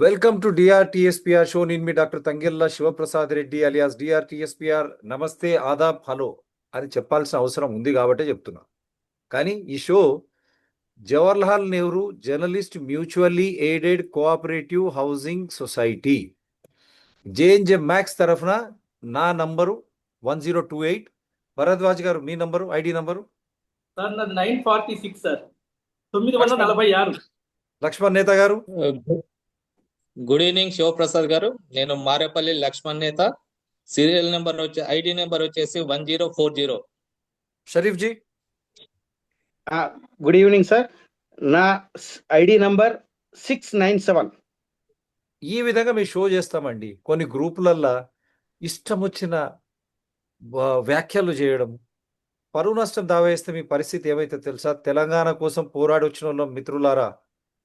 Welcome to DRTSPR show నేను మీ doctor Thangilla Sivaprasad Reddy alias DRTSPR నమస్తే ఆదాబ్ hello. అని చెప్పాల్సిన అవసరం ఉంది కాబట్టే చెప్తున్నా. కానీ ఈ show Jawaharlal Nehru journalist mutually aided cooperative housing society. JNJ MACS తరఫున నా number one zero two eight. Bharadwaj garu మీ నంబరు ఐడి నంబరు? సార్ నాది నైన్ ఫార్టీ సిక్స్ సార్. తొమ్మిది వందల నలభై ఆరు. లక్ష్మణ్ నేత గారు? గుడ్ ఈవినింగ్ శివప్రసాద్ గారు. నేను మారేపల్లి లక్ష్మణ్ నేత. సీరియల్ నెంబర్ వచ్చి ఐడి నెంబర్ వచ్చేసి one zero four zero Sharif ji. Good evening sir నా ID number six nine seven ఈ విధంగా మేము షో చేస్తామండి. కొన్ని గ్రూపులల్లో ఇష్టం వచ్చిన వ్యాఖ్యలు చేయడం. పరువు నష్టం దావేస్తే మీ పరిస్థితి ఏమైతే తెలుసా? తెలంగాణ కోసం పోరాడి వచ్చిన వాళ్ళ మిత్రులారా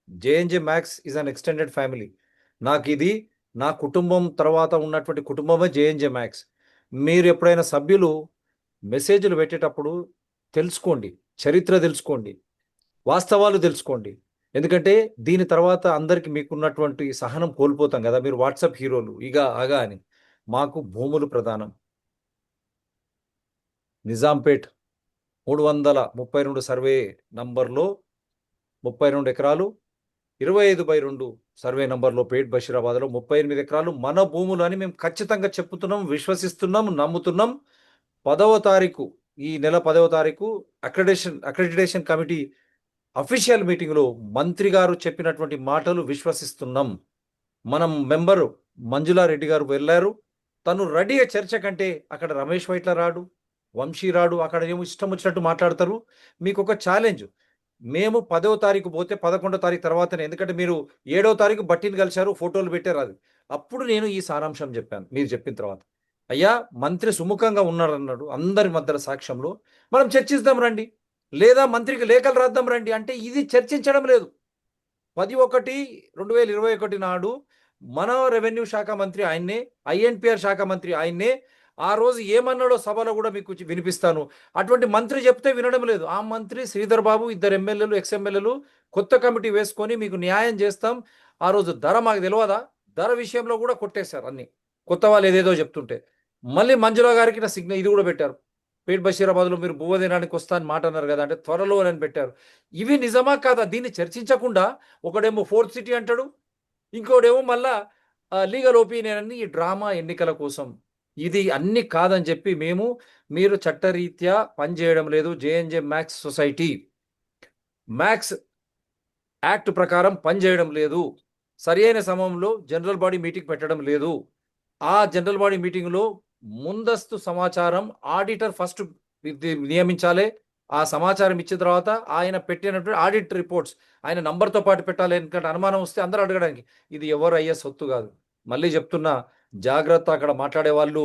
JNJ MACS is an extended family నాకు ఇది నా కుటుంబం తర్వాత ఉన్నటువంటి కుటుంబమే జేఎన్జే మ్యాక్స్ మీరు ఎప్పుడైనా సభ్యులు మెసేజ్లు పెట్టేటప్పుడు తెలుసుకోండి చరిత్ర తెలుసుకోండి వాస్తవాలు తెలుసుకోండి. ఎందుకంటే దీని తర్వాత అందరికి మీకున్నటువంటి సహనం కోల్పోతాం కదా మీరు వాట్సాప్ హీరోలు ఇక ఆగా అని. మాకు భూములు ప్రధానం. నిజాంపేట్ మూడు వందల ముప్పై రెండు సర్వే నంబర్లో ముప్పై రెండు ఎకరాలు ఇరవై ఐదు బై రెండు సర్వే నంబర్లో పేట్ బషీరాబాద్లో ముప్పై ఎనిమిది ఎకరాలు మన భూములు అని మేము ఖచ్చితంగా చెప్తున్నాం విశ్వసిస్తున్నాం నమ్ముతున్నాం. పదవ తారీఖు ఈ నెల పదవ తారీఖు అక్రెడిటేషన్ అక్రెడిటేషన్ కమిటీ అఫీషియల్ మీటింగ్లో మంత్రి గారు చెప్పినటువంటి మాటలు విశ్వసిస్తున్నాం. మనం మెంబరు మంజులారెడ్డి గారు వెళ్ళారు. తను రెడీగా చర్చ కంటే అక్కడ రమేష్ వైట్ల రాడు వంశీ రాడు అక్కడ ఏమో ఇష్టం వచ్చినట్టు మాట్లాడతారు. మీకు ఒక ఛాలెంజ్ మేము పదవ తారీఖు పోతే పదకొండో తారీఖు తర్వాతనే. ఎందుకంటే మీరు ఏడవ తారీఖు బట్టిని కలిశారు ఫోటోలు పెట్టారు అది అప్పుడు నేను ఈ సారాంశం చెప్పాను మీరు చెప్పిన తర్వాత. అయ్యా మంత్రి సుముఖంగా ఉన్నాడు అన్నాడు అందరి మధ్యల సాక్ష్యంలో. మనం చర్చిద్దాం రండి. లేదా మంత్రికి లేఖలు రాద్దాం రండి. అంటే ఇది చర్చించడం లేదు. పది ఒకటి రెండు వేల ఇరవై ఒకటి నాడు మన రెవెన్యూ శాఖ మంత్రి ఆయన్నే ఐఎన్పిఆర్ శాఖ మంత్రి ఆయన్నే ఆ రోజు ఏమన్నాడో సభలో కూడా మీకు వినిపిస్తాను. అటువంటి మంత్రి చెప్తే వినడం లేదు. ఆ మంత్రి శ్రీధర్ బాబు ఇద్దరు ఎమ్మెల్యేలు ఎక్స్ ఎమ్మెల్యేలు కొత్త కమిటీ వేసుకొని మీకు న్యాయం చేస్తాం. ఆ రోజు ధర మాకు తెలియదా ధర విషయంలో కూడా కొట్టేశారు అన్ని. కొత్త వాళ్ళు ఏదేదో చెప్తుంటే. మళ్ళీ మంజులా గారికి నా సిగ్నల్ ఇది కూడా పెట్టారు. పేట్ బషీరాబాద్లో మీరు భూవ దినానికి వస్తా అని మాట అన్నారు కదా అంటే త్వరలో అని పెట్టారు. ఇవి నిజమా కాదా? దీన్ని చర్చించకుండా ఒకడేమో ఫోర్త్ సిటీ అంటాడు ఇంకోడేమో మళ్ళా లీగల్ ఒపీనియన్ అని ఈ డ్రామా ఎన్నికల కోసం ఇది అన్ని కాదని చెప్పి మేము మీరు చట్టరీత్యా పనిచేయడం లేదు JNJ MACS society MACS act ప్రకారం పనిచేయడం లేదు. సరి అయిన సమయంలో జనరల్ బాడీ మీటింగ్ పెట్టడం లేదు. ఆ జనరల్ బాడీ మీటింగ్లో ముందస్తు సమాచారం ఆడిటర్ ఫస్ట్ నియమించాలి. ఆ సమాచారం ఇచ్చిన తర్వాత ఆయన పెట్టినటువంటి ఆడిట్ రిపోర్ట్స్ ఆయన నంబర్తో పాటు పెట్టాలి. ఎందుకంటే అనుమానం వస్తే అందరూ అడగడానికి ఇది ఎవరు అయ్యే సొత్తు కాదు. మళ్ళీ చెప్తున్నా జాగ్రత్త అక్కడ మాట్లాడే వాళ్ళు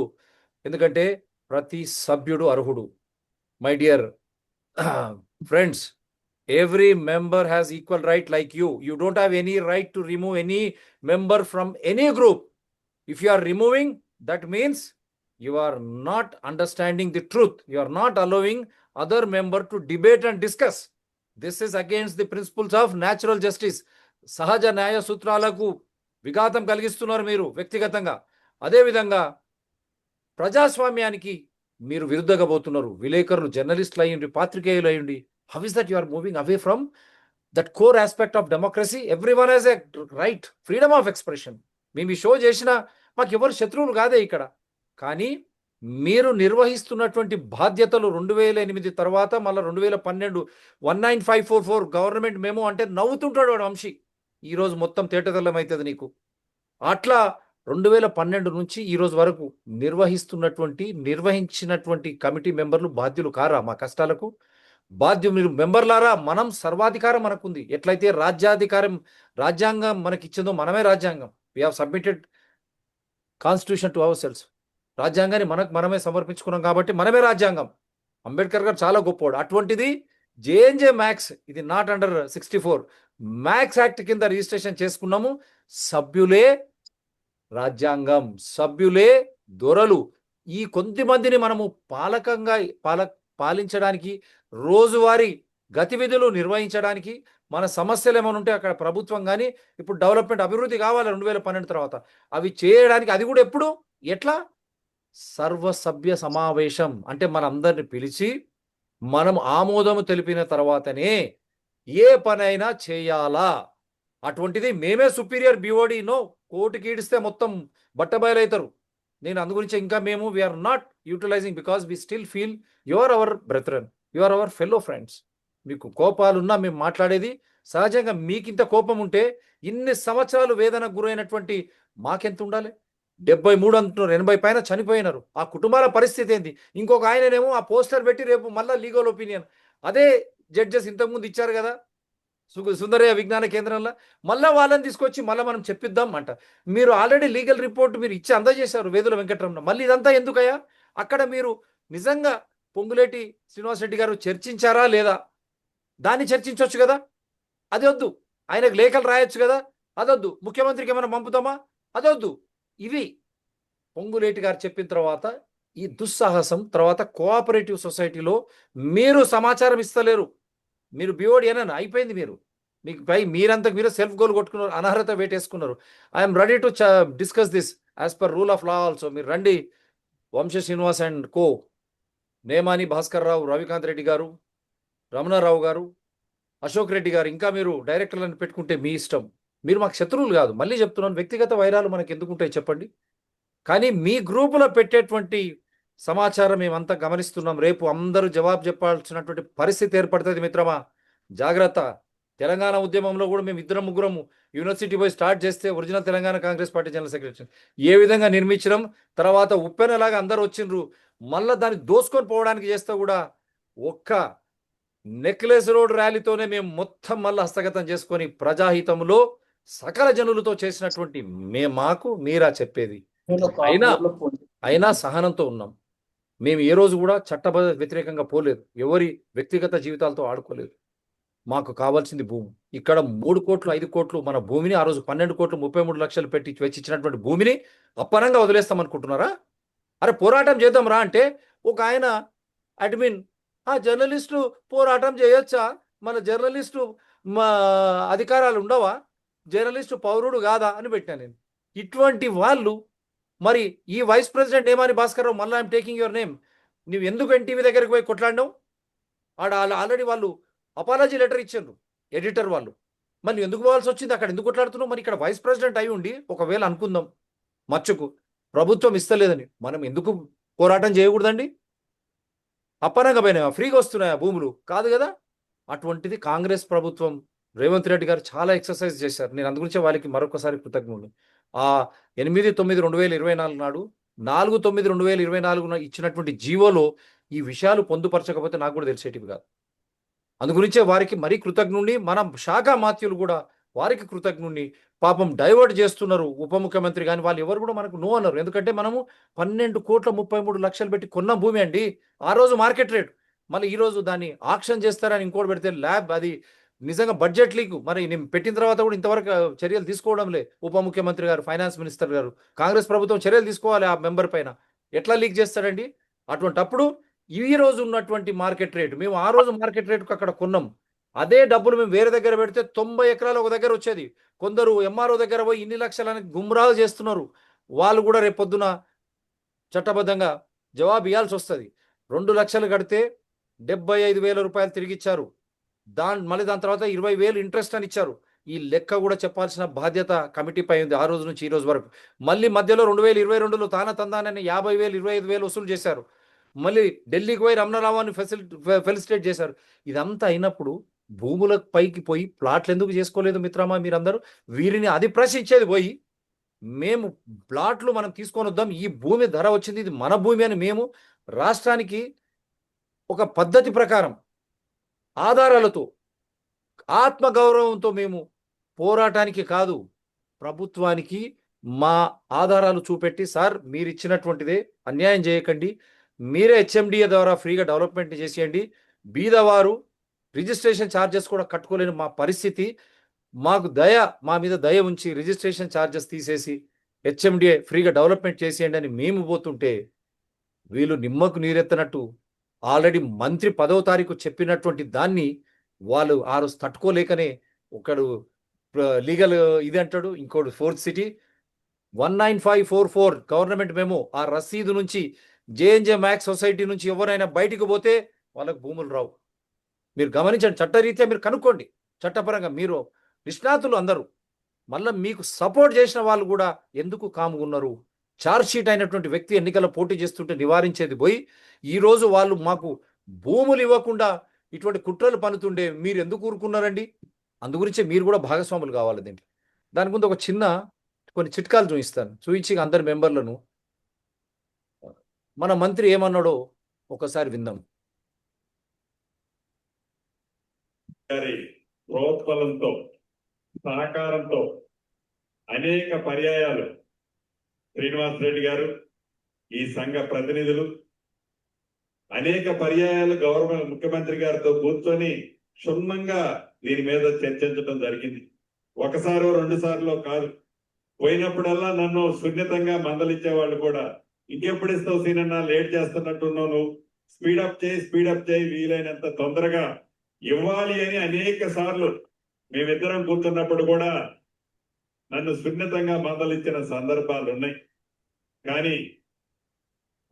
ఎందుకంటే ప్రతి సభ్యుడు అర్హుడు. My dear friends every member has equal right like you you don't have any right to remove any member from any group if you are removing that means you are not understanding the truth you are not allowing other member to debate and discuss this is against the principles of natural justice సహజ న్యాయ సూత్రాలకు విఘాతం కలిగిస్తున్నారు మీరు వ్యక్తిగతంగా అదేవిధంగా ప్రజాస్వామ్యానికి మీరు విరుద్ధంగా పోతున్నారు. విలేకరులు జర్నలిస్టులు అయ్యండి పాత్రికేయులు అయ్యండి how is that you are moving away from that core aspect of democracy every one has a right freedom of expression మేము ఈ షో చేసినా మాకు ఎవరు శత్రువులు కాదే ఇక్కడ. కానీ మీరు నిర్వహిస్తున్నటువంటి బాధ్యతలు రెండు వేల ఎనిమిది తర్వాత మళ్ళీ రెండు వేల పన్నెండు one nine five four four government మేము అంటే నవ్వుతుంటాడు వాడు వంశీ. ఈరోజు మొత్తం తేటతెల్లం అవుతుంది నీకు. అట్లా రెండు వేల పన్నెండు నుంచి ఈరోజు వరకు నిర్వహిస్తున్నటువంటి నిర్వహించినటువంటి కమిటీ మెంబర్లు బాధ్యులు కారా మా కష్టాలకు? బాధ్యు మీరు మెంబర్లారా? మనం సర్వాధికారం మనకుంది. ఎట్లయితే రాజ్యాధికారం రాజ్యాంగం మనకి ఇచ్చిందో మనమే రాజ్యాంగం. We have submitted constitution to ourselves రాజ్యాంగాన్ని మనకు మనమే సమర్పించుకున్నాం కాబట్టి మనమే రాజ్యాంగం. అంబేద్కర్ గారు చాలా గొప్పవాడు అటువంటిది జేఎన్జే మ్యాక్స్ ఇది not under sixty four MACS act కింద రిజిస్ట్రేషన్ చేసుకున్నాము. సభ్యులే రాజ్యాంగం సభ్యులే దొరలు. ఈ కొద్ది మందిని మనము పాలకంగా పాల పాలించడానికి రోజువారీ గతివిధులు నిర్వహించడానికి మన సమస్యలు ఏమైనా ఉంటే అక్కడ ప్రభుత్వం కానీ ఇప్పుడు డెవలప్మెంట్ అభివృద్ధి కావాలి రెండు వేల పన్నెండు తర్వాత అవి చేయడానికి అది కూడా ఎప్పుడు? ఎట్లా? సర్వసభ్య సమావేశం. అంటే మనందరిని పిలిచి మనం ఆమోదము తెలిపిన తర్వాతనే ఏ పనైనా చేయాలా? అటువంటిది మేమే సుపీరియర్ బిఓడి నో కోటికి ఈడిస్తే మొత్తం బట్టబయలవుతారు నేను అందు గురించి ఇంకా మేము we're not utilising because we still feel your our brethren your our fellow friends మీకు కోపాలున్నా మేము మాట్లాడేది సహజంగా మీకింత కోపం ఉంటే ఇన్ని సంవత్సరాలు వేదనకు గురైనటువంటి మాకెంత ఉండాలి డెబ్బై మూడు అంటున్నారు ఎనభై పైన చనిపోయినారు. ఆ కుటుంబాల పరిస్థితి ఏంది? ఇంకొక ఆయననేమో ఆ పోస్టర్ పెట్టి రేపు మళ్ళీ లీగల్ ఒపీనియన్. అదే జడ్జెస్ ఇంతకుముందు ఇచ్చారు కదా సుందరయ్య విజ్ఞాన కేంద్రంలో మళ్ళా వాళ్ళని తీసుకొచ్చి మళ్ళీ మనం చెప్పిద్దాం అంట. మీరు ఆల్రెడీ లీగల్ రిపోర్ట్ మీరు ఇచ్చి అందజేశారు వేదుల వెంకటరమణ. మళ్ళీ ఇదంతా ఎందుకయ్యా? అక్కడ మీరు నిజంగా పొంగులేటి శ్రీనివాసరెడ్డి గారు చర్చించారా లేదా? దాన్ని చర్చించవచ్చు కదా? అది వద్దు ఆయనకు లేఖలు రాయొచ్చు కదా? అదొద్దు. ముఖ్యమంత్రికి ఏమైనా పంపుతామా? అదొద్దు. ఇవి పొంగులేటి గారు చెప్పిన తర్వాత ఈ దుస్సాహసం తర్వాత కోఆపరేటివ్ సొసైటీలో మీరు సమాచారం ఇస్తలేరు. మీరు బిఓడి అని అయిపోయింది మీరు. మీకు పై మీరంతా మీరు సెల్ఫ్ గోల్ కొట్టుకున్నారు అనర్హత వేటేసుకున్నారు. I'm ready to discuss this as per rule of law also మీరు రండి. Vamsa Srinivas and co. Nemani Bhaskar Rao Ravikanth Reddy గారు రమణారావు గారు అశోక్ రెడ్డి గారు ఇంకా మీరు డైరెక్టర్లను పెట్టుకుంటే మీ ఇష్టం. మీరు మాకు శత్రువులు కాదు. మళ్ళీ చెప్తున్నాను వ్యక్తిగత వైరాలు మనకు ఎందుకు ఉంటాయి చెప్పండి. కానీ మీ గ్రూపులో పెట్టేటువంటి సమాచారం మేమంతా గమనిస్తున్నాం. రేపు అందరూ జవాబు చెప్పాల్సినటువంటి పరిస్థితి ఏర్పడుతుంది మిత్రమా. జాగ్రత్త. తెలంగాణ ఉద్యమంలో కూడా మేము ఇద్దరం ముగ్గురము యూనివర్సిటీ పోయి స్టార్ట్ చేస్తే original Telangana Congress party general secretary. ఏ విధంగా నిర్మించడం తర్వాత ఉప్పెనలాగా అందరూ వచ్చిండ్రు. మళ్ళా దాన్ని దోసుకొని పోవడానికి చేస్తే కూడా ఒక్క నెక్లెస్ రోడ్ ర్యాలీతోనే మేము మొత్తం మళ్ళీ హస్తగతం చేసుకొని ప్రజాహితంలో సకల జనులతో చేసినటువంటి మే మాకు మీరా చెప్పేది. అయినా అయినా సహనంతో ఉన్నాం. మేము ఏ రోజు కూడా చట్టబద్ధ వ్యతిరేకంగా పోలేదు. ఎవరి వ్యక్తిగత జీవితాలతో ఆడుకోలేదు. మాకు కావాల్సింది భూమి. ఇక్కడ మూడు కోట్లు ఐదు కోట్లు మన భూమిని ఆ రోజు పన్నెండు కోట్లు ముప్పై మూడు లక్షలు పెట్టి వెచ్చిచ్చినటువంటి భూమిని అప్పనంగా వదిలేస్తాం అనుకుంటున్నారా అరే పోరాటం చేద్దాం రా అంటే ఒక ఆయన అడ్మిన్ ఆ జర్నలిస్టు పోరాటం చేయొచ్చా? మన జర్నలిస్టు మా అధికారాలు ఉండవా? జర్నలిస్టు పౌరుడు కాదా అని పెట్టాను నేను. ఇటువంటి వాళ్ళు మరి ఈ వైస్ ప్రెసిడెంట్ ఏమని భాస్కర్ రావు? మళ్ళీ ఐమ్ టేకింగ్ యువర్ నేమ్ నువ్వు ఎందుకు ఎన్టీవీ దగ్గరికి పోయి కొట్లాడినావు? ఆడ ఆల్రెడీ వాళ్ళు అపాలజీ లెటర్ ఇచ్చిండ్రు ఎడిటర్ వాళ్ళు. మరి ఎందుకు పోవాల్సి వచ్చింది? అక్కడ ఎందుకు కొట్లాడుతున్నావు? మరి ఇక్కడ వైస్ ప్రెసిడెంట్ అయి ఉండి ఒకవేళ అనుకుందాం. మచ్చుకు ప్రభుత్వం ఇస్తలేదని మనం ఎందుకు పోరాటం చేయకూడదండి? అప్పనంగా పోయినాయా? ఫ్రీగా వస్తున్నాయా భూములు? కాదు కదా? అటువంటిది కాంగ్రెస్ ప్రభుత్వం రేవంత్ రెడ్డి గారు చాలా ఎక్సర్సైజ్ చేశారు. నేను అందుగురించే వాళ్ళకి మరొకసారి కృతజ్ఞులు. ఆ ఎనిమిది తొమ్మిది రెండు వేల ఇరవై నాలుగు నాడు నాలుగు తొమ్మిది రెండు వేల ఇరవై నాలుగున ఇచ్చినటువంటి జీవోలో ఈ విషయాలు పొందుపరచకపోతే నాకు కూడా తెలిసేటివి కాదు. అందుగురించే వారికి మరీ కృతజ్ఞుణ్ణి మన శాఖ మాత్యులు కూడా వారికి కృతజ్ఞుణ్ణి పాపం డైవర్ట్ చేస్తున్నారు ఉప ముఖ్యమంత్రి కానీ వాళ్ళు ఎవరు కూడా మనకు నో అన్నారు ఎందుకంటే మనము పన్నెండు కోట్ల ముప్పై మూడు లక్షలు పెట్టి కొన్న భూమి అండి. ఆ రోజు మార్కెట్ రేట్. మళ్ళీ ఈరోజు దాన్ని ఆక్షన్ చేస్తారని ఇంకోటి పెడితే ల్యాబ్ అది నిజంగా బడ్జెట్ లీక్. మరి నేను పెట్టిన తర్వాత కూడా ఇంతవరకు చర్యలు తీసుకోవడం లే. ఉప ముఖ్యమంత్రి గారు ఫైనాన్స్ మినిస్టర్ గారు కాంగ్రెస్ ప్రభుత్వం చర్యలు తీసుకోవాలి ఆ మెంబర్ పైన. ఎట్లా లీక్ చేస్తాడండి? అటువంటి అప్పుడు ఈ రోజు ఉన్నటువంటి మార్కెట్ రేటు మేము ఆ రోజు మార్కెట్ రేటుకు అక్కడ కొన్నాం. అదే డబ్బులు మేము వేరే దగ్గర పెడితే తొంభై ఎకరాలు ఒక దగ్గర వచ్చేది. కొందరు ఎంఆర్ఓ దగ్గర పోయి ఇన్ని లక్షలని గుమ్రాలు చేస్తున్నారు. వాళ్ళు కూడా రేపు పొద్దున చట్టబద్ధంగా జవాబు ఇవ్వాల్సి వస్తుంది. రెండు లక్షలు కడితే డెబ్బై ఐదు వేల రూపాయలు తిరిగిచ్చారు. దాని మళ్ళీ దాని తర్వాత ఇరవై వేలు ఇంట్రెస్ట్ అని ఇచ్చారు. ఈ లెక్క కూడా చెప్పాల్సిన బాధ్యత కమిటీపై ఉంది. ఆ రోజు నుంచి ఈ రోజు వరకు. మళ్ళీ మధ్యలో రెండు వేల ఇరవై రెండులో తాన తందానని యాభై వేలు ఇరవై ఐదు వేలు వసూలు చేశారు. మళ్ళీ ఢిల్లీకి పోయి రమణరావాన్ని ఫెసిలి ఫెలిసిటేట్ చేశారు. ఇదంతా అయినప్పుడు భూముల పైకి పోయి ప్లాట్లు ఎందుకు చేసుకోలేదు మిత్రమా మీరందరూ? వీరిని అది ప్రశ్నించేది పోయి మేము ప్లాట్లు మనం తీసుకొని వద్దాం. ఈ భూమి ధర వచ్చింది. ఇది మన భూమి అని మేము రాష్ట్రానికి ఒక పద్ధతి ప్రకారం ఆధారాలతో ఆత్మగౌరవంతో మేము పోరాటానికి కాదు ప్రభుత్వానికి మా ఆధారాలు చూపెట్టి సార్ మీరు ఇచ్చినటువంటిదే అన్యాయం చేయకండి. మీరే హెచ్ఎండిఏ ద్వారా ఫ్రీగా డెవలప్మెంట్ చేసేయండి. బీదవారు రిజిస్ట్రేషన్ ఛార్జెస్ కూడా కట్టుకోలేని మా పరిస్థితి. మాకు దయ మా మీద దయ ఉంచి రిజిస్ట్రేషన్ ఛార్జెస్ తీసేసి హెచ్ఎండిఏ ఫ్రీగా డెవలప్మెంట్ చేసేయండి అని మేము పోతుంటే వీళ్ళు నిమ్మకు నీరెత్తనట్టు ఆల్రెడీ మంత్రి పదవ తారీఖు చెప్పినటువంటి దాన్ని వాళ్ళు ఆ రోజు తట్టుకోలేకనే ఒకడు లీగల్ ఇది అంటాడు ఇంకోటి fourth city. One nine five four four government మేము ఆ రసీదు నుంచి జేఎన్జే మ్యాక్స్ సొసైటీ నుంచి ఎవరైనా బయటికి పోతే వాళ్ళకు భూములు రావు. మీరు గమనించండి చట్టరీత్యా మీరు కనుక్కోండి. చట్టపరంగా మీరు నిష్ణాతులు అందరూ. మళ్ళీ మీకు సపోర్ట్ చేసిన వాళ్ళు కూడా ఎందుకు కాముకున్నారు చార్జ్ షీట్ అయినటువంటి వ్యక్తి ఎన్నికల్లో పోటీ చేస్తుంటే నివారించేది పోయి ఈరోజు వాళ్ళు మాకు భూములు ఇవ్వకుండా ఇటువంటి కుట్రలు పనుతుండే మీరు ఎందుకు ఊరుకున్నారండి? అందుగురించే మీరు కూడా భాగస్వాములు కావాలి దీంట్లో. దాని ముందు ఒక చిన్న కొన్ని చిట్కాలు చూపిస్తాను. చూపించి అందరి మెంబర్లను. మన మంత్రి ఏమన్నాడో ఒకసారి విందాం. ప్రోత్బలంతో సహకారంతో అనేక పర్యాయాలు శ్రీనివాస్ రెడ్డి గారు ఈ సంఘ ప్రతినిధులు అనేక పర్యాయాలు గవర్నమెంట్ ముఖ్యమంత్రి గారితో కూర్చొని క్షుణ్ణంగా దీని మీద చర్చించడం జరిగింది. ఒకసారో రెండు సార్లు కాదు. పోయినప్పుడల్లా నన్ను సున్నితంగా మందలిచ్చేవాళ్ళు కూడా ఇంకెప్పుడు ఇస్తావు సీనన్నా? లేట్ చేస్తున్నట్టున్నావు నువ్వు. స్పీడప్ చేయి స్పీడప్ చేయి వీలైనంత తొందరగా ఇవ్వాలి అని అనేక సార్లు మేమిద్దరం కూర్చున్నప్పుడు కూడా నన్ను సున్నితంగా మందలించిన సందర్భాలు ఉన్నాయి కానీ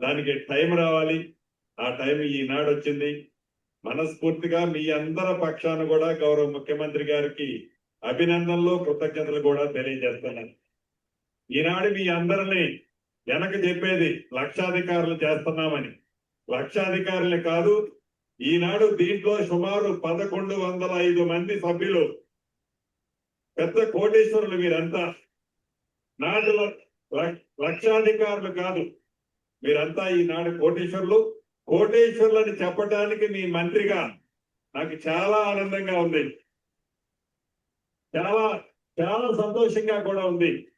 దానికి టైం రావాలి. ఆ టైం ఈనాడు వచ్చింది మనస్ఫూర్తిగా మీ అందరి పక్షాన కూడా గౌరవ ముఖ్యమంత్రి గారికి అభినందనలు కృతజ్ఞతలు కూడా తెలియజేస్తున్నాను. ఈనాడు మీ అందరిని వెనక చెప్పేది లక్షాధికారులు చేస్తున్నామని. లక్షాధికారులే కాదు ఈనాడు దీంట్లో సుమారు పదకొండు వందల ఐదు మంది సభ్యులు పెద్ద కోటేశ్వరులు నాటి ల- ల- లక్షాధికారులు కాదు. మీరంతా ఈనాడు కోటేశ్వరులు. కోటేశ్వరులని చెప్పడానికి మీ మంత్రిగా నాకు చాలా ఆనందంగా ఉంది. చాలా చాలా సంతోషంగా కూడా ఉంది.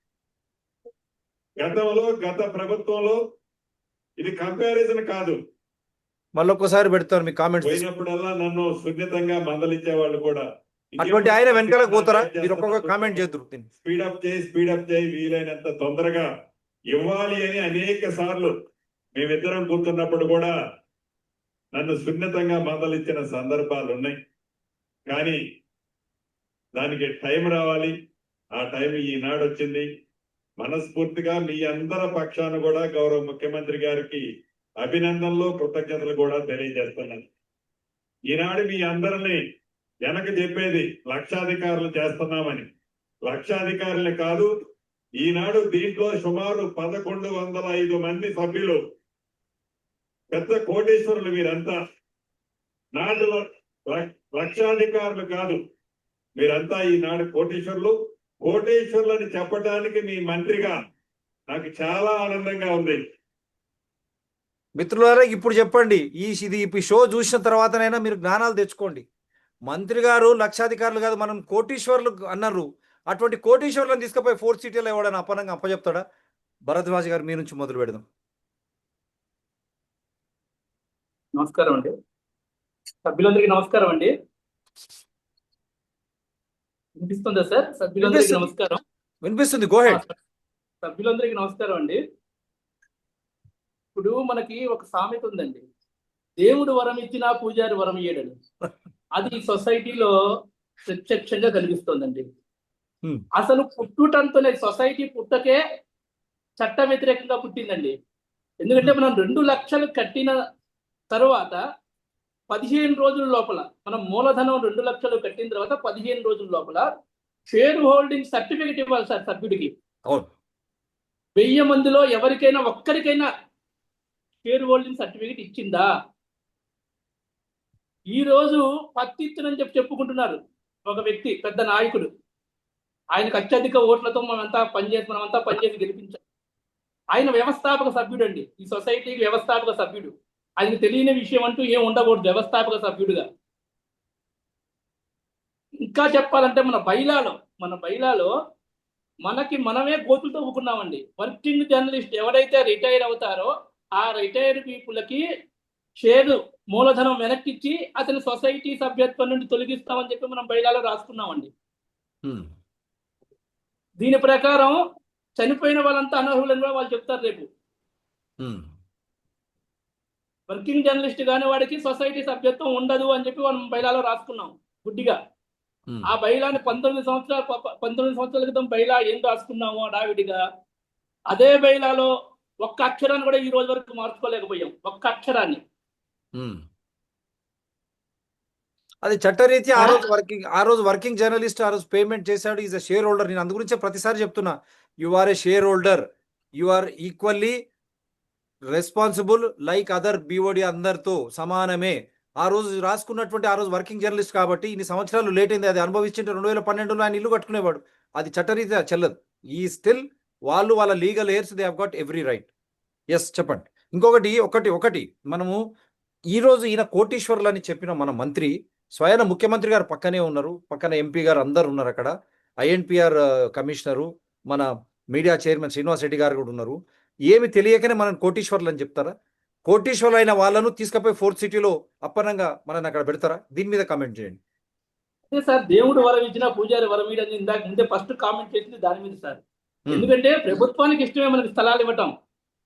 గతంలో గత ప్రభుత్వంలో ఇది కంపారిజన్ కాదు. మళ్ళీ ఒక్కసారి పెడతారు మీ కామెంట్స్ పోయినప్పుడల్లా నన్ను సున్నితంగా మందలించే వాళ్ళు కూడా. అటువంటి ఆయన వెనకాలకు పోతారా? మీరు ఒక్కొక్క కామెంట్ చేద్దరు. స్పీడప్ చేయి స్పీడప్ చేయి వీలైనంత తొందరగా ఇవ్వాలి అని అనేక సార్లు మేమిద్దరం కూర్చున్నప్పుడు కూడా నన్ను సున్నితంగా మందలించిన సందర్భాలు ఉన్నాయి. కానీ దానికి టైం రావాలి. ఆ టైం ఈనాడు వచ్చింది. మనస్ఫూర్తిగా మీ అందరి పక్షాన కూడా గౌరవ ముఖ్యమంత్రి గారికి అభినందనలు కృతజ్ఞతలు కూడా తెలియజేస్తున్నాను. ఈనాడు మీ అందరినీ వెనక చెప్పేది లక్షాధికారులు చేస్తున్నామని. లక్షాధికారులు కాదు ఈనాడు దీంట్లో సుమారు పదకొండు వందల ఐదు మంది సభ్యులు. పెద్ద కోటేశ్వరులు మీరంతా. నాడు ల- లక్షాధికారులు కాదు. మీరంతా ఈనాడు కోటేశ్వరులు. కోటేశ్వరులని చెప్పడానికి మీ మంత్రిగా నాకు చాలా ఆనందంగా ఉంది. మిత్రులారా ఇప్పుడు చెప్పండి. ఈ ఇది ఈ షో చూసిన తర్వాతనైనా మీరు జ్ఞానాలు తెచ్చుకోండి. మంత్రి గారు లక్షాధికారులు కాదు మనం కోటీశ్వర్లు అన్నారు. అటువంటి కోటీశ్వర్లను తీసుకుపోయి ఫోర్త్ సిటీలో ఎవడన్నా అపనంగా అప్పచెప్తాడా భరద్వాజ్ గారు మీ నుంచి మొదలు పెడదాం. నమస్కారం అండి. సభ్యులందరికీ నమస్కారం అండి. వినిపిస్తుందా సార్? సభ్యులందరికీ. నమస్కారం. వినిపిస్తుంది. గోహెడ్ సభ్యులందరికీ నమస్కారం అండి. ఇప్పుడు మనకి ఒక సామెత ఉందండి. దేవుడు వరం ఇచ్చినా పూజారి వరం ఇయ్యడని అది సొసైటీలో ప్రత్యక్షంగా కనిపిస్తోందండి Hmm. అసలు పుట్టుటంతోనే సొసైటీ పుట్టకే చట్ట వ్యతిరేకంగా పుట్టిందండి. ఎందుకంటే మనం రెండు లక్షలు కట్టిన తర్వాత పదిహేను రోజుల లోపల మనం మూలధనం రెండు లక్షలు కట్టిన తర్వాత పదిహేను రోజుల లోపల షేర్ హోల్డింగ్ సర్టిఫికెట్ ఇవ్వాలి సార్ సభ్యుడికి. వెయ్యి మందిలో ఎవరికైనా ఒక్కరికైనా షేర్ హోల్డింగ్ సర్టిఫికేట్ ఇచ్చిందా? ఈ రోజు పత్తిత్తునని చెప్పి చెప్పుకుంటున్నారు. ఒక వ్యక్తి పెద్ద నాయకుడు. ఆయనకు అత్యధిక ఓట్లతో మనమంతా పనిచేసి మనమంతా పనిచేసి గెలిపించాం. ఆయన వ్యవస్థాపక సభ్యుడు అండి ఈ సొసైటీకి వ్యవస్థాపక సభ్యుడు. ఆయనకు తెలియని విషయం అంటూ ఏం ఉండకూడదు. వ్యవస్థాపక సభ్యుడుగా. ఇంకా చెప్పాలంటే మన బైలాలో మన బైలాలో మనకి మనమే గోతులు తవ్వుకున్నామండి వర్కింగ్ జర్నలిస్ట్ ఎవరైతే రిటైర్ అవుతారో ఆ రిటైర్డ్ పీపుల్కి షేర్ మూలధనం వెనక్కిచ్చి అతని సొసైటీ సభ్యత్వం నుండి తొలగిస్తామని చెప్పి మనం బయలాలో రాసుకున్నామండి. దీని ప్రకారం చనిపోయిన వాళ్ళంతా అనర్హులని కూడా వాళ్ళు చెప్తారు రేపు. వర్కింగ్ జర్నలిస్ట్ కాని వాడికి సొసైటీ సభ్యత్వం ఉండదు అని చెప్పి మనం బయలాలో రాసుకున్నాం గుడ్డిగా ఆ బైలాని పంతొమ్మిది సంవత్సరాల పంతొమ్మిది సంవత్సరాల క్రితం బైలా ఏం రాసుకున్నామో డావిడిగా అదే బైలాలో ఒక్క అక్షరాన్ని కూడా ఈ రోజు వరకు మార్చుకోలేకపోయాం ఒక్క అక్షరాన్ని. అది చట్టరీత్యా ఆ? రోజు వర్కింగ్ ఆ రోజు వర్కింగ్ జర్నలిస్ట్ ఆ రోజు పేమెంట్ చేశాడు ఈజ్ అ షేర్ హోల్డర్ నేను అందు గురించే ప్రతిసారి చెప్తున్నా. You are a shareholder you are equally responsible like other BOD అందరితో సమానమే. ఆ రోజు రాసుకున్నటువంటి ఆ రోజు వర్కింగ్ జర్నలిస్ట్ కాబట్టి ఇన్ని సంవత్సరాలు లేట్ అయింది. అది అనుభవించింటే రెండు వేల పన్నెండులో ఆయన ఇల్లు కట్టుకునేవాడు. అది చట్టరీత్యా చెల్లదు. ఈ స్టిల్ వాళ్ళు వాళ్ళ legal heirs they have got every right. Yes చెప్పండి. ఇంకొకటి ఒకటి ఒకటి. మనము ఈ రోజు ఈయన కోటీశ్వర్లు అని చెప్పిన మన మంత్రి స్వయాన ముఖ్యమంత్రి గారు పక్కనే ఉన్నారు. పక్కన ఎంపీ గారు అందరు ఉన్నారు అక్కడ. ఐఎన్పిఆర్ కమిషనరు మన మీడియా చైర్మన్ శ్రీనివాస్ రెడ్డి గారు కూడా ఉన్నారు. ఏమి తెలియకనే మనం కోటీశ్వర్లు అని చెప్తారా? కోటీశ్వర్లు అయిన వాళ్ళను తీసుకుపోయి ఫోర్త్ సిటీలో అప్పనంగా మనని అక్కడ పెడతారా? దీని మీద కామెంట్ చేయండి. అదే సార్ దేవుడు వరం ఇచ్చిన పూజారి వరం ఇడని ఇందాక ముందే ఫస్ట్ కామెంట్ చేసింది దాని మీద సార్. ఎందుకంటే ప్రభుత్వానికి ఇష్టమే మనకి స్థలాలు ఇవ్వటం.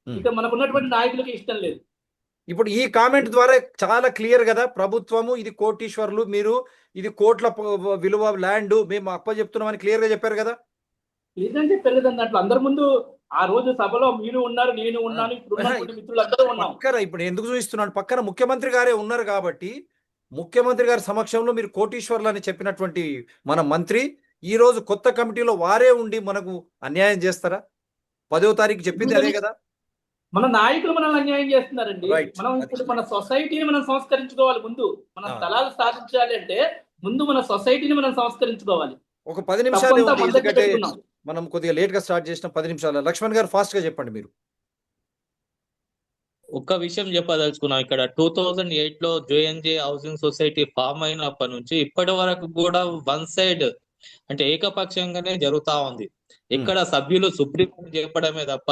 ఇక మనకు ఉన్నటువంటి నాయకులకి ఇష్టం లేదు. ఇప్పుడు ఈ కామెంట్ ద్వారా చాలా క్లియర్ కదా ప్రభుత్వము ఇది కోటీశ్వర్లు మీరు ఇది కోట్ల విలువ ల్యాండ్ మేము అప్ప చెప్తున్నామని క్లియర్గా చెప్పారు కదా? లేదంటే పెరగదని దాంట్లో అందరి ముందు ఆ రోజు సభలో మీరు ఉన్నారు నేను ఉన్నాను పక్కన ఇప్పుడు ఎందుకు చూపిస్తున్నాను? పక్కన ముఖ్యమంత్రి గారే ఉన్నారు కాబట్టి ముఖ్యమంత్రి గారి సమక్షంలో మీరు కోటీశ్వర్లు అని చెప్పినటువంటి మన మంత్రి ఈ రోజు కొత్త కమిటీలో వారే ఉండి మనకు అన్యాయం చేస్తారా? పదో తారీఖు చెప్పింది అదే కదా? మన నాయకులు మనల్ని అన్యాయం చేస్తున్నారండి. మనం ఇప్పుడు మన సొసైటీని మనం సంస్కరించుకోవాలి ముందు. మన. స్థలాలు సాధించాలి అంటే ముందు మన సొసైటీని మనం సంస్కరించుకోవాలి. ఒక పది నిమిషాలు మన కొద్దిగా లేట్గా స్టార్ట్ చేసిన పది నిమిషాలు. లక్ష్మణ్ గారు ఫాస్ట్గా చెప్పండి మీరు. ఒక్క విషయం చెప్పదలుచుకున్నాం. ఇక్కడ టూ థౌజండ్ ఎయిట్లో జేఎన్జే హౌసింగ్ సొసైటీ ఫామ్ అయినప్పటి నుంచి ఇప్పటి వరకు కూడా వన్ సైడ్ అంటే ఏకపక్షంగానే జరుగుతా ఉంది. ఇక్కడ సభ్యులు సుప్రీం చెప్పడమే తప్ప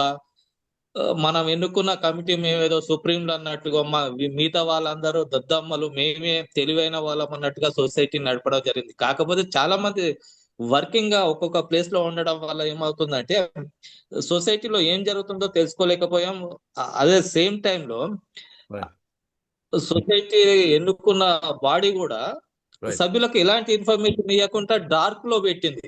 మనం ఎన్నుకున్న కమిటీ మేమేదో సుప్రీంలు అన్నట్టుగా మా మిగతా వాళ్ళందరూ దద్దమ్మలు మేమే తెలివైన వాళ్ళం అన్నట్టుగా సొసైటీ నడపడం జరిగింది కాకపోతే చాలా మంది వర్కింగ్గా ఒక్కొక్క ప్లేస్లో ఉండడం వల్ల ఏమవుతుందంటే సొసైటీలో ఏం జరుగుతుందో తెలుసుకోలేకపోయాం అదే సేమ్లో Right. సొసైటీ ఎన్నుకున్న బాడీ కూడా. సభ్యులకు ఎలాంటి ఇన్ఫర్మేషన్ ఇవ్వకుండా డార్క్లో పెట్టింది.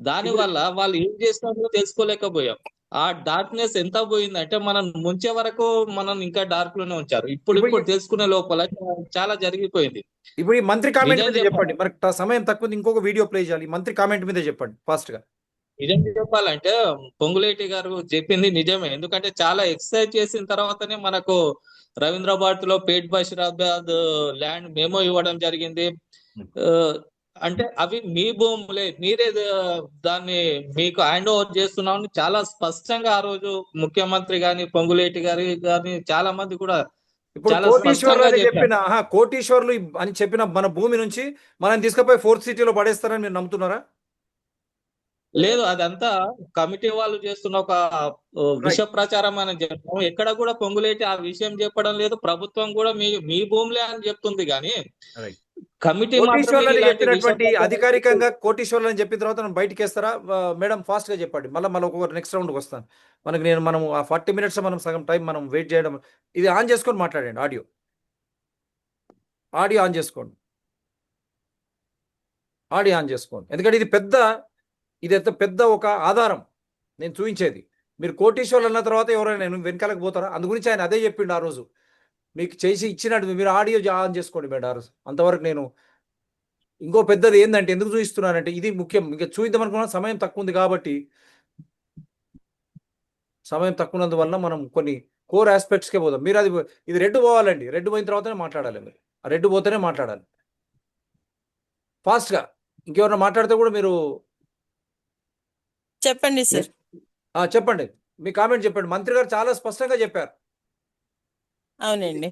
దాని వల్ల వాళ్ళు ఏం చేస్తున్నారో తెలుసుకోలేకపోయాం ఆ డార్క్నెస్ ఎంత పోయిందంటే మనం ముంచే వరకు మనం ఇంకా డార్క్లోనే ఉంచారు. ఇప్పుడు ఇప్పుడు- తెలుసుకునే లోపల చాలా జరిగిపోయింది. ఇప్పుడు ఈ మంత్రి కామెంట్ మీద. చెప్పండి. ట- సమయం తక్కువ ఇంకొక వీడియో ప్లే చేయాలి. మంత్రి కామెంట్ మీద చెప్పండి ఫాస్ట్గా. నిజం చెప్పాలంటే పొంగులేటి గారు చెప్పింది నిజమే. ఎందుకంటే చాలా ఎక్సర్సైజ్ చేసిన తర్వాతనే మనకు రవీంద్రభారత్లో పేట్ బషీరాబాద్ ల్యాండ్ మెమో ఇవ్వడం జరిగింది. Hmm. అంటే అవి మీ భూములే. మీరే దాన్ని మీకు హ్యాండ్ ఓవర్ చేస్తున్నామని చాలా స్పష్టంగా ఆ రోజు ముఖ్యమంత్రి గాని పొంగులేటి గారి గాని చాలా మంది కూడా కోటీశ్వర్లు. చెప్పిన కోటీశ్వర్లు అని చెప్పిన మన భూమి నుంచి మనం తీసుకుపోయి ఫోర్త్ సిటీలో పడేస్తారని మీరు నమ్ముతున్నారా? లేదు అదంతా కమిటీ వాళ్ళు చేస్తున్న ఒక విష ప్రచారం అని చెప్పడం ఎక్కడ కూడా పొంగులేటి ఆ విషయం చెప్పడం లేదు. ప్రభుత్వం కూడా మీ మీ భూములే అని చెప్తుంది కానీ. కమిటీ చెప్పినటువంటి అధికారికంగా కోటీశ్వర్లు అని చెప్పిన తర్వాత బయటికి వేస్తారా మేడం ఫాస్ట్గా చెప్పండి. మళ్ళీ మళ్ళీ ఒక నెక్స్ట్ రౌండ్కి వస్తాను. మనకి నేను మనం ఆ ఫార్టీ మినిట్స్ మనం సగం టైం మనం వెయిట్ చేయడం ఇది ఆన్ చేసుకొని మాట్లాడండి ఆడియో. ఆడియో ఆన్ చేసుకోండి. ఆడియో ఆన్ చేసుకోండి. ఎందుకంటే ఇది పెద్ద ఇది ఎంత పెద్ద ఒక ఆధారం నేను చూపించేది. మీరు కోటీశ్వర్లు అన్న తర్వాత ఎవరైనా వెనకాలకు పోతారా? అందు గురించి ఆయన అదే చెప్పిండు ఆ రోజు. మీకు చేసి ఇచ్చినట్టు మీరు ఆడియో ఆన్ చేసుకోండి మేడం అంతవరకు నేను ఇంకో పెద్దది ఏంటంటే ఎందుకు చూపిస్తున్నానంటే ఇది ముఖ్యం. ఇంకా చూద్దాం అనుకున్నా సమయం తక్కువ ఉంది కాబట్టి సమయం తక్కువ ఉన్నందువల్ల మనం కొన్ని కోర్ ఆస్పెక్ట్స్కే పోదాం. మీరు అది ఇది రెడ్ పోవాలండి. రెడ్ పోయిన తర్వాతనే మాట్లాడాలి మీరు. ఆ రెడ్ పోతేనే మాట్లాడాలి. ఫాస్ట్గా ఇంకెవరైనా మాట్లాడితే కూడా మీరు చెప్పండి సార్. చెప్పండి. మీ కామెంట్ చెప్పండి. మంత్రి గారు చాలా స్పష్టంగా చెప్పారు. అవునండి.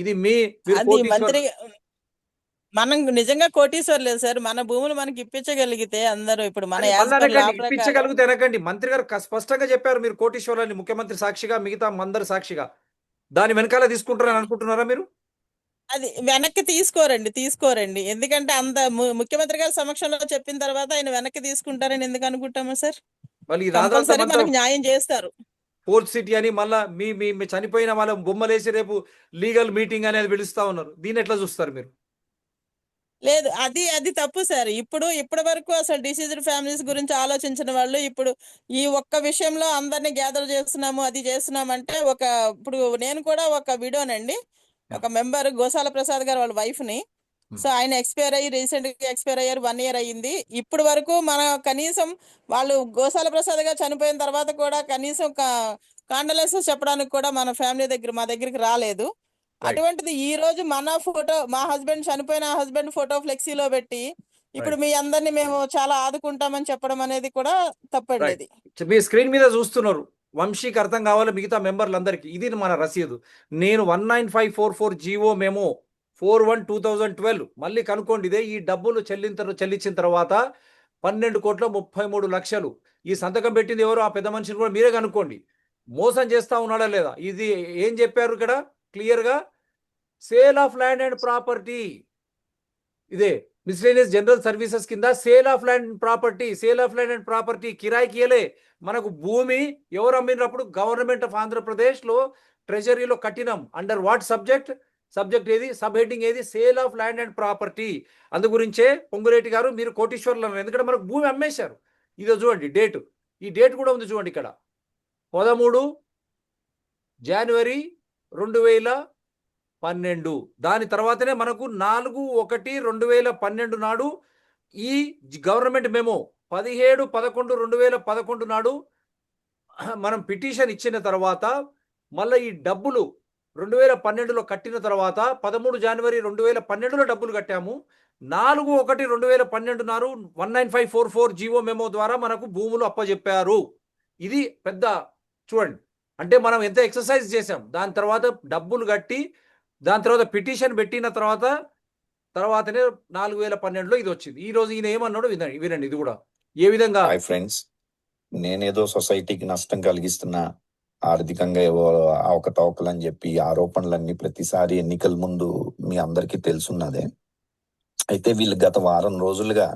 ఇది మీ. మంత్రి మనం నిజంగా కోటీశ్వర్ లేదు సార్. మన భూములు మనకి ఇప్పించగలిగితే అందరూ ఇప్పుడు మన ఇప్పించగలిగితే అనకండి మంత్రి గారు స్పష్టంగా చెప్పారు మీరు కోటీశ్వరాన్ని ముఖ్యమంత్రి సాక్షిగా మిగతా అందరి సాక్షిగా. దాని వెనకాల తీసుకుంటారని అనుకుంటున్నారా మీరు? అది వెనక్కి తీసుకోరండి తీసుకోరండి. ఎందుకంటే అంత ముఖ్యమంత్రి గారి సమక్షంలో చెప్పిన తర్వాత ఆయన వెనక్కి తీసుకుంటారని ఎందుకు అనుకుంటాము సార్? మనకు న్యాయం చేస్తారు. ఫోర్త్ సిటీ అని మళ్ళా మీ మీ మీ చనిపోయిన వాళ్ళ బొమ్మలేసి రేపు లీగల్ మీటింగ్ అనేది పిలుస్తా ఉన్నారు. దీన్ని ఎట్లా చూస్తారు మీరు? లేదు అది అది తప్పు సార్. ఇప్పుడు ఇప్పటి వరకు అసలు డిసీజ్డ్ ఫ్యామిలీస్ గురించి ఆలోచించిన వాళ్ళు ఇప్పుడు ఈ ఒక్క విషయంలో అందరినీ గ్యాదర్ చేస్తున్నాము అది చేస్తున్నాము అంటే ఒక ఇప్పుడు నేను కూడా ఒక విడోనండి ఒక మెంబర్ గోసాల ప్రసాద్ గారు వాళ్ళ వైఫ్ని. Hmm. సో ఆయన ఎక్స్పైర్ అయ్యి రీసెంట్గా ఎక్స్పైర్ అయ్యారు వన్ ఇయర్ అయ్యింది. ఇప్పటి వరకు మన కనీసం వాళ్ళు గోసాల ప్రసాద్ గారు చనిపోయిన తర్వాత కూడా కనీసం కాండలెన్సెస్ చెప్పడానికి కూడా మన ఫ్యామిలీ దగ్గర మా దగ్గరికి రాలేదు. అటువంటిది ఈ రోజు మన ఫోటో మా హస్బెండ్ చనిపోయిన హస్బెండ్ ఫోటో ఫ్లెక్సీలో పెట్టి ఇప్పుడు మీ అందరిని మేము చాలా ఆదుకుంటామని చెప్పడం అనేది కూడా తప్పండి మీ స్క్రీన్ మీద చూస్తున్నారు. వంశీకి అర్థం కావాలి మిగతా మెంబర్లందరికీ. ఇది మన రసీదు. నేను one nine five four four GO memo four one two thousand twelve. మళ్ళీ కనుక్కోండి ఇదే ఈ డబ్బులు చెల్లించిన చెల్లించిన తర్వాత పన్నెండు కోట్ల ముప్పై మూడు లక్షలు. ఈ సంతకం పెట్టింది ఎవరు? ఆ పెద్ద మనిషిని కూడా మీరే కనుక్కోండి. మోసం చేస్తా ఉన్నాడా లేదా? ఇది ఏం చెప్పారు ఇక్కడ? క్లియర్గా sale of land and property ఇదే మిస్లేనియస్ జనరల్ సర్వీసెస్ కింద sale of land property sale of land and property కిరాయికియలే మనకు భూమి ఎవరు అమ్మినప్పుడు? గవర్నమెంట్ ఆఫ్ ఆంధ్రప్రదేశ్లో ట్రెజరీలో కట్టినాం. అండర్ వాట్ సబ్జెక్ట్ సబ్జెక్ట్ ఏది? సబ్ హెడ్డింగ్ ఏది? Sale of land and property అందు గురించే పొంగులేటి గారు మీరు కోటీశ్వర్లు అన్నారు ఎందుకంటే మనకు భూమి అమ్మేశారు. ఇదో చూడండి డేటు ఈ డేట్ కూడా ఉంది చూడండి ఇక్కడ. పదమూడు జనవరి రెండు వేల పన్నెండు. దాని తర్వాతనే మనకు నాలుగు ఒకటి రెండు వేల పన్నెండు నాడు ఈ గవర్నమెంట్ మేమో పదిహేడు పదకొండు రెండు వేల పదకొండు నాడు మనం పిటిషన్ ఇచ్చిన తర్వాత మళ్ళీ ఈ డబ్బులు రెండు వేల పన్నెండులో కట్టిన తర్వాత పదమూడు జనవరి రెండు వేల పన్నెండులో డబ్బులు కట్టాము. నాలుగు ఒకటి రెండు వేల పన్నెండు నారు one nine five four four GO memo ద్వారా మనకు భూములు అప్పజెప్పారు. ఇది పెద్ద చూడండి. అంటే మనం ఎంత ఎక్సర్సైజ్ చేసాం దాని తర్వాత డబ్బులు కట్టి దాని తర్వాత పిటిషన్ పెట్టిన తర్వాత తర్వాతనే నాలుగు వేల పన్నెండులో ఇది వచ్చింది. ఈ రోజు ఈయన ఏమన్నాడు వినండి వినండి ఇది కూడా. ఏ విధంగా? ఫ్రెండ్స్ నేనేదో సొసైటీకి నష్టం కలిగిస్తున్నా. ఆర్థికంగా ఏవో అవకతవకలు అని చెప్పి ఆరోపణలన్నీ ప్రతిసారి ఎన్నికల ముందు మీ అందరికీ తెలుసున్నదే. అయితే వీళ్ళు గత వారం రోజులుగా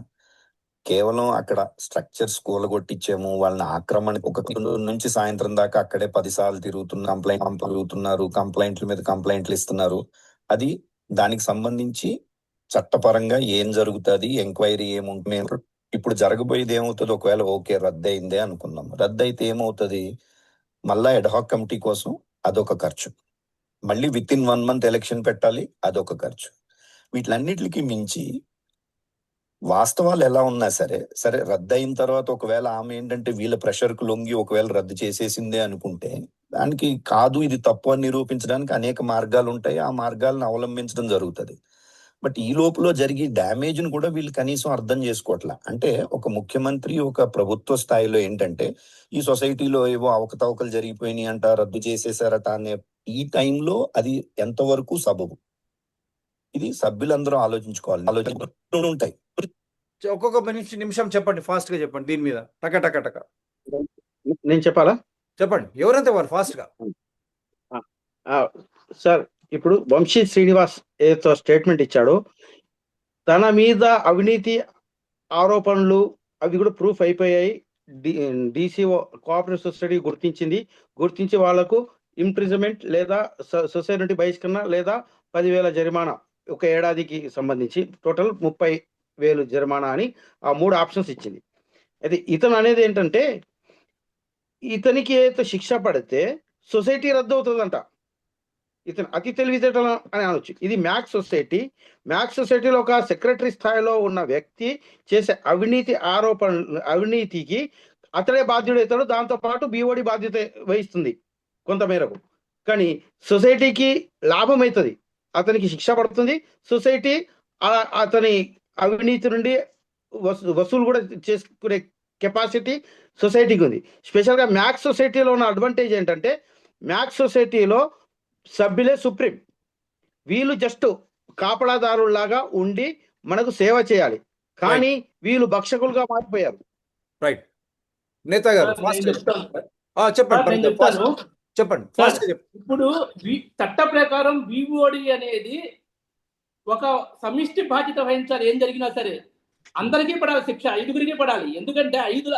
కేవలం అక్కడ స్ట్రక్చర్స్ కూలగొట్టించాము వాళ్ళని ఆక్రమణ ఒక నుంచి సాయంత్రం దాకా అక్కడే పదిసార్లు తిరుగుతున్న కంప్లైంట్ తిరుగుతున్నారు కంప్లైంట్ల మీద కంప్లైంట్లు ఇస్తున్నారు. అది దానికి సంబంధించి చట్టపరంగా ఏం జరుగుతుంది ఎంక్వైరీ ఏముంటుంది ఇప్పుడు జరగబోయేది ఏమవుతుంది ఒకవేళ ఓకే రద్దు అయిందే అనుకుందాం. రద్దు అయితే ఏమవుతుంది మళ్ళా ఎడ్హాక్ కమిటీ కోసం అదొక ఖర్చు. మళ్ళీ within one month election పెట్టాలి అదొక ఖర్చు. వీటిలన్నిటికి మించి వాస్తవాలు ఎలా ఉన్నా సరే సరే రద్దు అయిన తర్వాత ఒకవేళ ఆమె ఏంటంటే వీళ్ళ ప్రెషర్కు లొంగి ఒకవేళ రద్దు చేసేసిందే అనుకుంటే దానికి కాదు ఇది తప్పు అని నిరూపించడానికి అనేక మార్గాలు ఉంటాయి ఆ మార్గాలను అవలంబించడం జరుగుతుంది. బట్ ఈ లోపల జరిగే డ్యామేజ్ను కూడా వీళ్ళు కనీసం అర్థం చేసుకోవట్లా. అంటే ఒక ముఖ్యమంత్రి ఒక ప్రభుత్వ స్థాయిలో ఏంటంటే ఈ సొసైటీలో ఏవో అవకతవకలు జరిగిపోయినాయి అంట రద్దు చేసేసారట అనే ఈ టైంలో అది ఎంతవరకు సబబు? ఇది సభ్యులందరూ ఆలోచించుకోవాలి ఆలోచన ఉంటాయి. ఒక్కొక్క నిమిషం నిమిషం చెప్పండి ఫాస్ట్గా చెప్పండి దీని మీద. టక టక టక. నేను చెప్పాలా? చెప్పండి. ఎవరైతే వాళ్ళు ఫాస్ట్గా ఆ, సార్ ఇప్పుడు వంశీ శ్రీనివాస్ ఏదో స్టేట్మెంట్ ఇచ్చాడో. తన మీద అవినీతి ఆరోపణలు అవి కూడా ప్రూఫ్ అయిపోయాయి. డిసి కోఆపరేటివ్ సొసైటీ గుర్తించింది. గుర్తించి వాళ్ళకు ఇంప్రిజమెంట్ లేదా సొసైటీ నుండి బహిష్కరణ లేదా పదివేల జరిమానా ఒక ఏడాదికి సంబంధించి టోటల్ ముప్పై వేలు జరిమానా అని ఆ మూడు ఆప్షన్స్ ఇచ్చింది. అయితే ఇతను అనేది ఏంటంటే ఇతనికి ఏదైతే శిక్ష పడితే సొసైటీ రద్దు అవుతుందంట. ఇతను అతి తెలివితేటలు అని అనొచ్చు. ఇది మ్యాక్స్ సొసైటీ. మ్యాక్స్ సొసైటీలో ఒక సెక్రటరీ స్థాయిలో ఉన్న వ్యక్తి చేసే అవినీతి ఆరోపణ అవినీతికి అతడే బాధ్యుడైతాడు దాంతో పాటు బీఓడి బాధ్యత వహిస్తుంది కొంతమేరకు కానీ సొసైటీకి లాభం అవుతుంది. అతనికి శిక్ష పడుతుంది. సొసైటీ అతని అవినీతి నుండి వసూ వసూలు కూడా చేసుకునే కెపాసిటీ సొసైటీకి ఉంది. స్పెషల్గా మ్యాక్స్ సొసైటీలో ఉన్న అడ్వాంటేజ్ ఏంటంటే మ్యాక్స్ సొసైటీలో సభ్యులే సుప్రీం. వీళ్ళు జస్ట్ కాపలాదారుల్లాగా ఉండి మనకు సేవ చేయాలి. కానీ వీళ్ళు భక్షకులుగా మారిపోయారు. రైట్ నేత గారు చెప్పండి. చెప్పండి ఇప్పుడు వి- చట్ట ప్రకారం వివోడి అనేది ఒక సమిష్టి బాధ్యత వహించాలి. ఏం జరిగినా సరే అందరికీ పడాలి శిక్ష ఐదుగురికి పడాలి. ఎందుకంటే ఐదు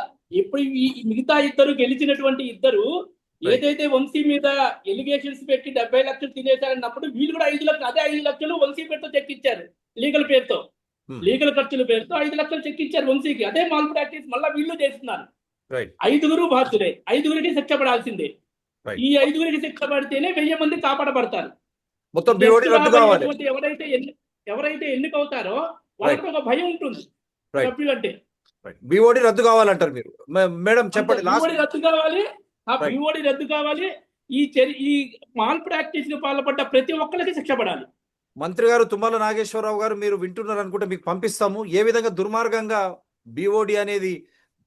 ఈ మిగతా ఇద్దరు గెలిచినటువంటి ఇద్దరు ఏదైతే వంశీ మీద ఎలిగేషన్స్ పెట్టి డెబ్బై లక్షలు తినేశారన్నప్పుడు వీళ్ళు కూడా ఐదు లక్షలు అదే ఐదు లక్షలు వంశీ పేరుతో చెక్కిచ్చారు లీగల్ పేరుతో. Hmm. లీగల్ ఖర్చుల పేరుతో ఐదు లక్షలు చెక్ ఇచ్చారు వంశీకి అదే మాల్ ప్రాక్టీస్ మళ్ళీ వీళ్ళు చేస్తున్నారు. ఐదుగురు బాధ్యులే ఐదుగురికి శిక్ష పడాల్సిందే. ఈ ఐదుగురికి శిక్ష పడితేనే వెయ్యి మంది కాపాడబడతారు. మొత్తం ఎవరైతే ఎవరైతే ఎన్నికవుతారో వాళ్ళకి ఒక భయం ఉంటుంది. సభ్యులంటే. బీఓడి రద్దు కావాలంటారు మీరు. మేడం చెప్పండి రద్దు కావాలి ఆ. బిఓడి రద్దు కావాలి. ఈ చర్య ఈ మాల్ ప్రాక్టీస్కి పాల్పడ్డ ప్రతి ఒక్కరికి శిక్ష పడాలి. మంత్రి గారు తుమ్మల నాగేశ్వరరావు గారు మీరు వింటున్నారు అనుకుంటే మీకు పంపిస్తాము. ఏ విధంగా దుర్మార్గంగా బీఓడి అనేది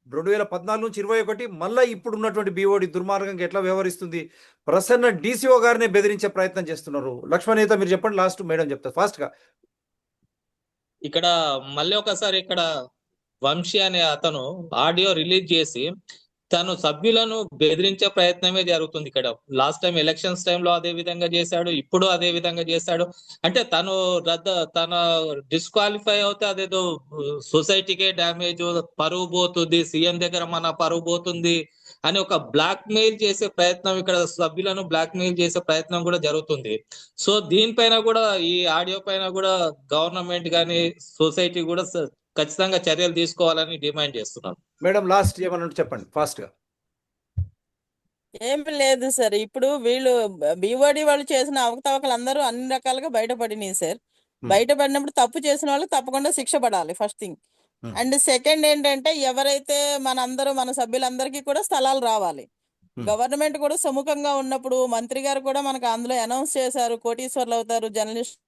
రెండు వేల పద్నాలుగు నుంచి ఇరవై ఒకటి మళ్ళీ ఇప్పుడు ఉన్నటువంటి బీఓడి దుర్మార్గంగా ఎట్లా వ్యవహరిస్తుంది? ప్రసన్న డీసీఓ గారినే బెదిరించే ప్రయత్నం చేస్తున్నారు. లక్ష్మణేత మీరు చెప్పండి లాస్ట్ మేడం చెప్తారు ఫాస్ట్గా. ఇక్కడ మళ్ళీ ఒకసారి ఇక్కడ వంశీ అనే అతను ఆడియో రిలీజ్ చేసి తను సభ్యులను బెదిరించే ప్రయత్నమే జరుగుతుంది ఇక్కడ. లాస్ట్ టైం ఎలక్షన్స్ టైంలో అదే విధంగా చేశాడు ఇప్పుడు అదే విధంగా చేశాడు అంటే తను రద్ద తన డిస్క్వాలిఫై అవుతే అదేదో సొసైటీకే డ్యామేజ్ పరువు పోతుంది సీఎం దగ్గర మన పరువు పోతుంది అని ఒక బ్లాక్ మెయిల్ చేసే ప్రయత్నం ఇక్కడ సభ్యులను బ్లాక్ మెయిల్ చేసే ప్రయత్నం కూడా జరుగుతుంది. సో దీనిపైన కూడా ఈ ఆడియో పైన కూడా గవర్నమెంట్ కానీ సొసైటీ కూడా ఖచ్చితంగా చర్యలు తీసుకోవాలని డిమాండ్ చేస్తున్నాను మేడం లాస్ట్ ఏమన్నా చెప్పండి ఫాస్ట్గా ఏం లేదు సార్ ఇప్పుడు వీళ్ళు బీఓడి వాళ్ళు చేసిన అవకతవకలు అందరూ అన్ని రకాలుగా బయటపడినాయి సార్. బయటపడినప్పుడు తప్పు చేసిన వాళ్ళకి తప్పకుండా శిక్ష పడాలి ఫస్ట్ థింగ్. అండ్ సెకండ్ ఏంటంటే ఎవరైతే మనందరూ మన సభ్యులందరికీ కూడా స్థలాలు రావాలి. గవర్నమెంట్ కూడా సుముఖంగా ఉన్నప్పుడు మంత్రి గారు కూడా మనకు అందులో అనౌన్స్ చేశారు కోటీశ్వర్లు అవుతారు జర్నలిస్ట్